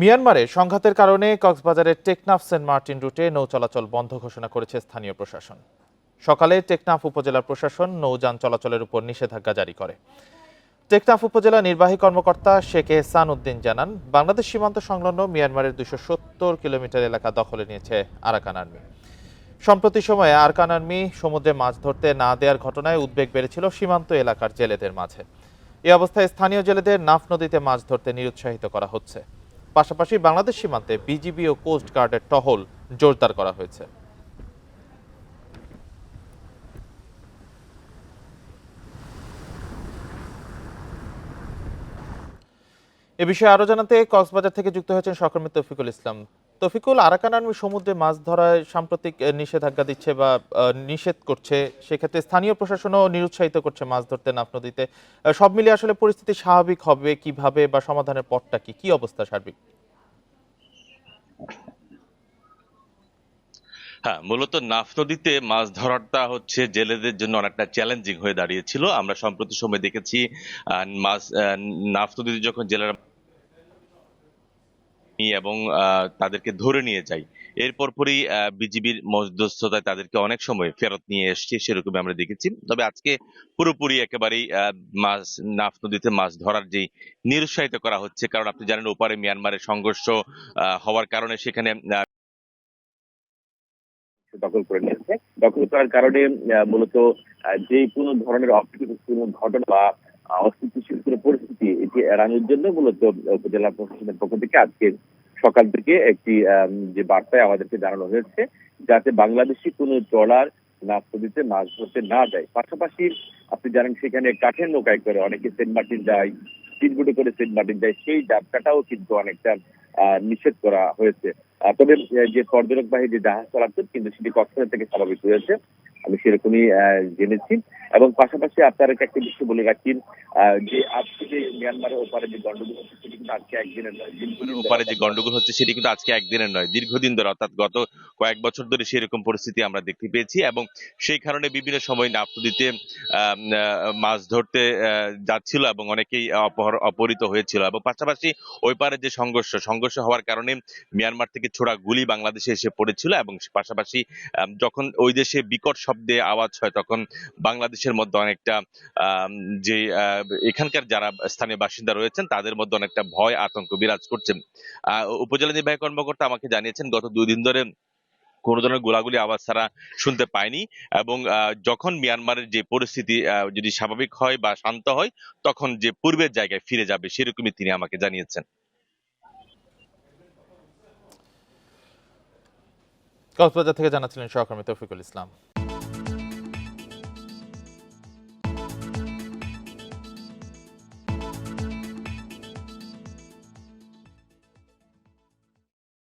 মিয়ানমারে সংঘাতের কারণে কক্সবাজারের টেকনাফ সেন্ট মার্টিন রুটে নৌ চলাচল বন্ধ ঘোষণা করেছে স্থানীয় প্রশাসন। সকালে টেকনাফ উপজেলা প্রশাসন নৌযান চলাচলের উপর নিষেধাজ্ঞা জারি করে। টেকনাফ উপজেলা নির্বাহী কর্মকর্তা শেখ এহসান উদ্দিন জানান, বাংলাদেশ সীমান্ত সংলগ্ন মিয়ানমারের দুশো সত্তর কিলোমিটার এলাকা দখলে নিয়েছে আরাকান আর্মি। সম্প্রতি সময়ে আরকান আর্মি সমুদ্রে মাছ ধরতে না দেওয়ার ঘটনায় উদ্বেগ বেড়েছিল সীমান্ত এলাকার জেলেদের মাঝে। এ অবস্থায় স্থানীয় জেলেদের নাফ নদীতে মাছ ধরতে নিরুৎসাহিত করা হচ্ছে। পাশাপাশি বাংলাদেশ সীমান্তে বিজিবি ও কোস্ট গার্ডের টহল জোরদার করা হয়েছে। এ বিষয়ে আরও জানাতে কক্সবাজার থেকে যুক্ত হয়েছেন সহকর্মী ফিকুল ইসলাম। তৌফিকুল, আরাকান আর্মি সমুদ্রে মাছ ধরায় সাম্প্রতিক নিষেধাজ্ঞা দিচ্ছে বা নিষেধ করছে, সেক্ষেত্রে স্থানীয় প্রশাসনও নিরুৎসাহিত করছে মাছ ধরতে নাফ নদীতে। সব মিলিয়ে আসলে পরিস্থিতি স্বাভাবিক হবে কীভাবে বা সমাধানের পথটা কি? কি অবস্থা সার্বিক? হ্যাঁ মূলত নাফ নদীতে মাছ ধরাটা হচ্ছে জেলেদের জন্য অনেকটা চ্যালেঞ্জিং হয়ে দাঁড়িয়েছিল। আমরা সম্প্রতি সময় দেখেছি মাছ নাফ নদীতে যখন জেলেরা এবং তাদেরকে ধরে নিয়ে যায় এরপর পরই বিজিবির মধ্যস্থতায় তাদেরকে অনেক সময় ফেরত নিয়ে এসছে সেরকম আমরা দেখেছি। তবে আজকে পুরোপুরি একেবারেই মাছ, নাফ নদীতে মাছ ধরার যে নিরুৎসাহিত করা হচ্ছে, কারণ আপনি জানেন ওপারে মিয়ানমারের সংঘর্ষ হওয়ার কারণে সেখানে দখল করে নিয়েছে। দখল করার কারণে মূলত যে কোনো ধরনের অপ্রীতিকর ঘটনা বা অস্থিতিশীল কোনো পরিস্থিতি এটি এড়ানোর জন্য মূলত উপজেলা প্রশাসনের পক্ষ থেকে আজকে সকাল থেকে একটি যে বার্তায় আমাদেরকে জানানো হয়েছে, যাতে বাংলাদেশি কোনো ট্রলার নাফ নদীতে মাছ ধরতে না যায়। পাশাপাশি আপনি জানেন সেখানে কাঠের নৌকায় করে অনেকে সেন্ট মার্টিন যায় স্পিডবোটে করে সেন্ট মার্টিন যায়, সেই যাত্রাটাও কিন্তু অনেকটা নিষেধ করা হয়েছে। তবে যে পর্যটকবাহী যে জাহাজ চলাচল, কিন্তু সেটি কক্সবাজার থেকে স্বাভাবিক হয়েছে। আমি সেরকমই জেনেছি। এবং পাশাপাশি আপনারা একটা বিষয় বলে রাখি যে আজকে যে মিয়ানমারের ওপারে যে গন্ডগোল হচ্ছে সেটি কিন্তু আজকে একদিনের নয়। ধরে ওপারে যে গন্ডগোল হচ্ছে সেটি কিন্তু আজকে একদিনের নয় দীর্ঘদিন ধরে অর্থাৎ গত কয়েক বছর ধরে সেরকম পরিস্থিতি আমরা দেখতে পেয়েছি এবং সেই কারণে বিভিন্ন সময় নাফ নদীতে আম, আহ, মাছ ধরতে যাচ্ছিল এবং অনেকেই অপহর অপহৃত হয়েছিল। এবং পাশাপাশি ওই পারে যে সংঘর্ষ সংঘর্ষ হওয়ার কারণে মিয়ানমার থেকে ছোড়া গুলি বাংলাদেশে এসে পড়েছিল এবং পাশাপাশি যখন ওই দেশে বিকট শব্দে আওয়াজ হয়, তখন বাংলাদেশের মধ্যে অনেকটা যে এখানকার যারা স্থানীয় বাসিন্দা রয়েছেন, তাদের মধ্যে অনেকটা ভয়, আতঙ্ক বিরাজ করছে। উপজেলা নির্বাহী কর্মকর্তা আমাকে জানিয়েছেন, গত দুই দিন ধরে কোনো ধরনের গোলাগুলি আওয়াজ ছাড়া শুনতে পায়নি এবং যখন মিয়ানমারের যে পরিস্থিতি যদি স্বাভাবিক হয় বা শান্ত হয়, তখন যে পূর্বের জায়গায় ফিরে যাবে সেরকমই তিনি আমাকে জানিয়েছেন। কক্সবাজার থেকে জানাচ্ছিলেন সহকর্মী তৌফিকুল ইসলাম।